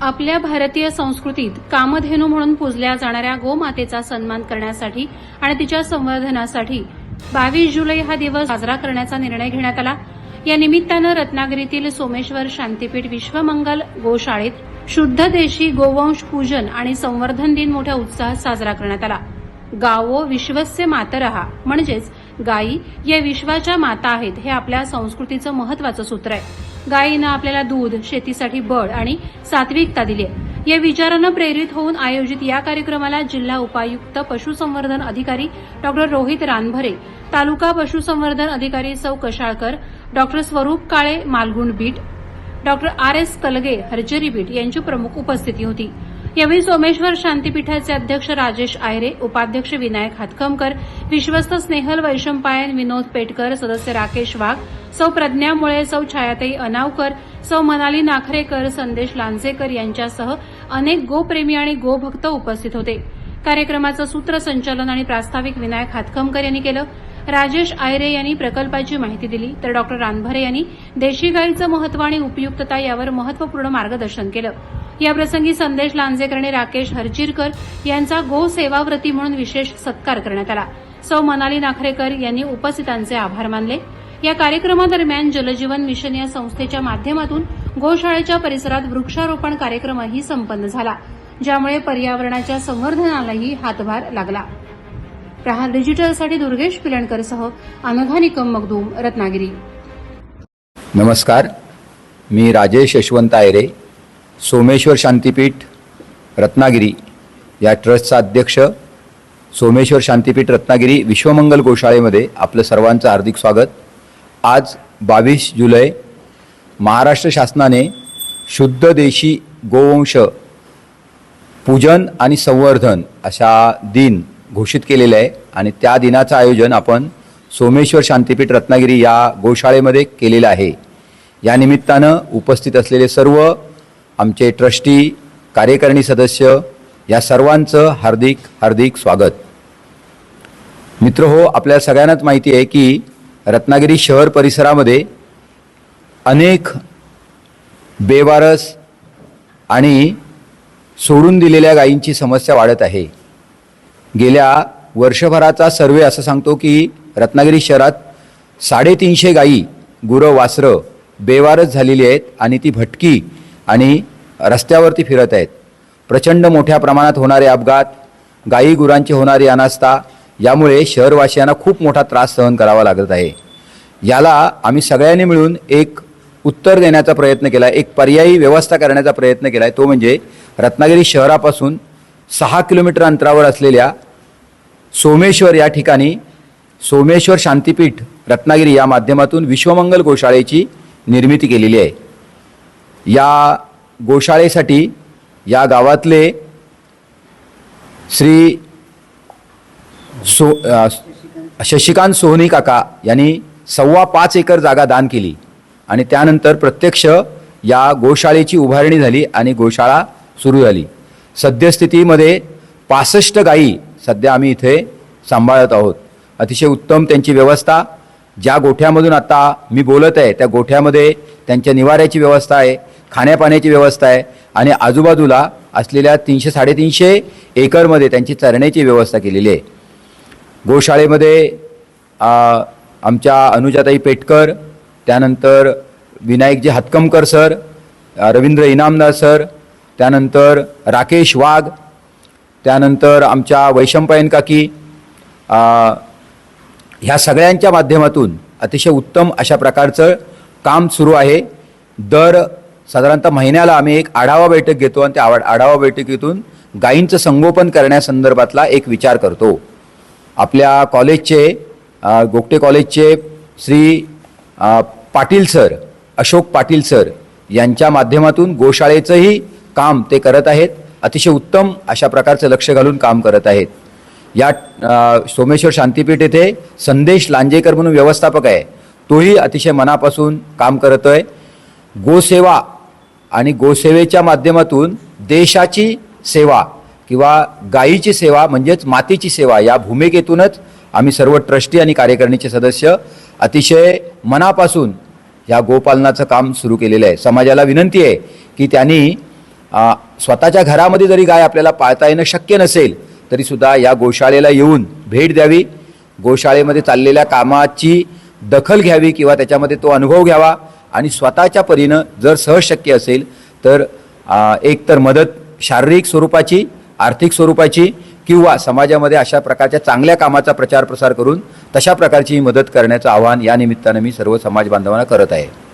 आपल्या भारतीय संस्कृतीत कामधेनू म्हणून पूजल्या जाणाऱ्या गोमातेचा सन्मान करण्यासाठी आणि तिच्या संवर्धनासाठी बावीस जुलै हा दिवस साजरा करण्याचा निर्णय घेण्यात आला. या निमित्तानं रत्नागिरीतील सोमेश्वर शांतीपीठ विश्वमंगल गोशाळेत शुद्ध देशी गोवंश पूजन आणि संवर्धन दिन मोठ्या उत्साहात साजरा करण्यात आला. गावो विश्वस्य मातरहा म्हणजेच गायी या विश्वाच्या माता आहेत हे आपल्या संस्कृतीचं महत्वाचं सूत्र आहे. गायीनं आपल्याला दूध शेतीसाठी बळ आणि सात्विकता दिली आहे. या विचारानं प्रेरित होऊन आयोजित या कार्यक्रमाला जिल्हा उपायुक्त पशुसंवर्धन अधिकारी डॉक्टर रोहित रानभरे तालुका पशुसंवर्धन अधिकारी सौ Kashalkar doctor Swarup Kale Malgund beat doctor R. S. Kalge Harjari beat यांची प्रमुख उपस्थिती होती. यावेळी सोमेश्वर शांतीपीठाचे अध्यक्ष राजेश आयरे उपाध्यक्ष विनायक हातकमकर विश्वस्त स्नेहल वैशंपायन विनोद पेटकर सदस्य राकेश वाघ सौ प्रज्ञामुळे सौ छायाताई अनावकर सौ मनाली नाखरेकर संदेश लांजेकर यांच्यासह अनेक गोप्रेमी आणि गोभक्त उपस्थित होते. कार्यक्रमाचं सूत्रसंचालन आणि प्रास्ताविक विनायक हातकमकर यांनी केलं. राजेश आयरे यांनी प्रकल्पाची माहिती दिली. तर डॉक्टर रानभरे यांनी देशी गाईचं महत्त्व आणि उपयुक्तता यावर महत्त्वपूर्ण मार्गदर्शन केलं. याप्रसंगी संदेश लांजेकर आणि राकेश हरचिरकर यांचा गो सेवाव्रती म्हणून विशेष सत्कार करण्यात आला. सौ मनाली नाखरेकर यांनी उपस्थितांचे आभार मानले. या कार्यक्रमादरम्यान जलजीवन मिशन या संस्थेच्या माध्यमातून गोशाळेच्या परिसरात वृक्षारोपण कार्यक्रमही संपन्न झाला ज्यामुळे पर्यावरणाच्या संवर्धनालाही हातभार लागला. प्रहार डिजिटलसाठी दुर्गेश पिलणकरसह अनघा निकम मगदूम रत्नागिरी. नमस्कार मी राजेश यशवंत आयरे सोमेश्वर शांतीपीठ रत्नागिरी. या ट्रस्टचा अध्यक्ष सोमेश्वर शांतीपीठ रत्नागिरी विश्वमंगल गोशाळेमध्ये आपलं सर्वांचं हार्दिक स्वागत. आज बावीस जुलै महाराष्ट्र शासनाने शुद्ध देशी गोवंश पूजन आणि संवर्धन अशा दिन घोषित केलेलं आहे. आणि त्या दिनाचं आयोजन आपण सोमेश्वर शांतीपीठ रत्नागिरी या गोशाळेमध्ये केलेलं आहे. या निमित्तानं उपस्थित असलेले सर्व आमचे ट्रस्टी कार्यकारिणी सदस्य या सर्वांचं हार्दिक हार्दिक स्वागत. मित्र हो आपल्या सगळ्यांनाच माहिती आहे की रत्नागिरी शहर परिसरामध्ये अनेक बेवारस आणि सोडून दिलेल्या गायींची समस्या वाढत आहे. गेल्या वर्षभराचा सर्वे असं सांगतो की रत्नागिरी शहरात साडेतीनशे गायी गुरं वासरं बेवारस झालेली आहेत आणि ती भटकी आणि रस्त्यावरती फिरत आहेत. प्रचंड मोठ्या प्रमाणात होणारे अपघात गायी गुरांची होणारी अनास्था यामुळे शहरवासियांना खूप मोठा त्रास सहन करावा लागत आहे. याला आम्ही सगळ्यांनी मिळून एक उत्तर देण्याचा प्रयत्न केला एक पर्यायी व्यवस्था करण्याचा प्रयत्न केला आहे तो म्हणजे रत्नागिरी शहरापासून सहा किलोमीटर अंतरावर असलेल्या सोमेश्वर या ठिकाणी सोमेश्वर शांतीपीठ रत्नागिरी या माध्यमातून विश्वमंगल गोशाळेची निर्मिती केलेली आहे. या गोशाळेसाठी या गावातले श्री सो शशिकांत सोहनी काका यांनी सव्वा पाच एकर जागा दान केली. आणि त्यानंतर प्रत्यक्ष या गोशाळेची उभारणी झाली आणि गोशाळा सुरू झाली. सद्यस्थितीमध्ये पासष्ट गायी सध्या आम्ही इथे सांभाळत आहोत. अतिशय उत्तम त्यांची व्यवस्था. ज्या गोठ्यामधून आता मी बोलत आहे त्या गोठ्यामध्ये त्यांच्या निवाऱ्याची व्यवस्था आहे खाण्यापाण्याची व्यवस्था आहे आणि आजूबाजूला असलेल्या तीनशे साडेतीनशे एकरमध्ये त्यांची चरण्याची व्यवस्था केलेली आहे. गोशाळेमध्ये आमच्या अनुजाताई पेटकर त्यानंतर विनायकजी हातकमकर सर रवींद्र इनामदार सर त्यानंतर राकेश वाघ त्यानंतर आमच्या वैशंपायन काकी ह्या सगळ्यांच्या माध्यमातून अतिशय उत्तम अशा प्रकारचं काम सुरू आहे. दर साधारणतः महिन्याला आम्ही एक आढावा बैठक घेतो आणि त्या आढावा बैठकीतून गायींचं संगोपन करण्यासंदर्भातला एक विचार करतो. आपल्या कॉलेजचे गोगटे कॉलेजचे श्री पाटील सर अशोक पाटील सर यांच्या माध्यमातून गोशाळेचंही काम ते करत आहेत. अतिशय उत्तम अशा प्रकारचं लक्ष घालून काम करत आहेत. या सोमेश्वर शांतीपीठ येथे संदेश लांजेकर म्हणून व्यवस्थापक आहे. तोही अतिशय मनापासून काम करतोय. गोसेवा आणि गोसेवेच्या माध्यमातून देशाची सेवा किंवा गायीची सेवा म्हणजेच मातीची सेवा या भूमिकेतूनच आम्ही सर्व ट्रस्टी आणि कार्यकारिणीचे सदस्य अतिशय मनापासून या गोपालनाचं काम सुरू केलेलं आहे. समाजाला विनंती आहे की त्यांनी स्वतःच्या घरामध्ये जरी गाय आपल्याला पाळता येणं शक्य नसेल तरीसुद्धा या गोशाळेला येऊन भेट द्यावी. गोशाळेमध्ये चाललेल्या कामाची दखल घ्यावी किंवा त्याच्यामध्ये तो अनुभव घ्यावा. आणि स्वतःच्या परीनं जर सहज शक्य असेल तर एक एकतर मदत शारीरिक स्वरूपाची आर्थिक स्वरूपाची किंवा समाजामध्ये अशा प्रकारच्या चांगल्या कामाचा प्रचार प्रसार करून तशा प्रकारची मदत करण्याचं आवाहन या निमित्तानं मी सर्व समाज बांधवांना करत आहे.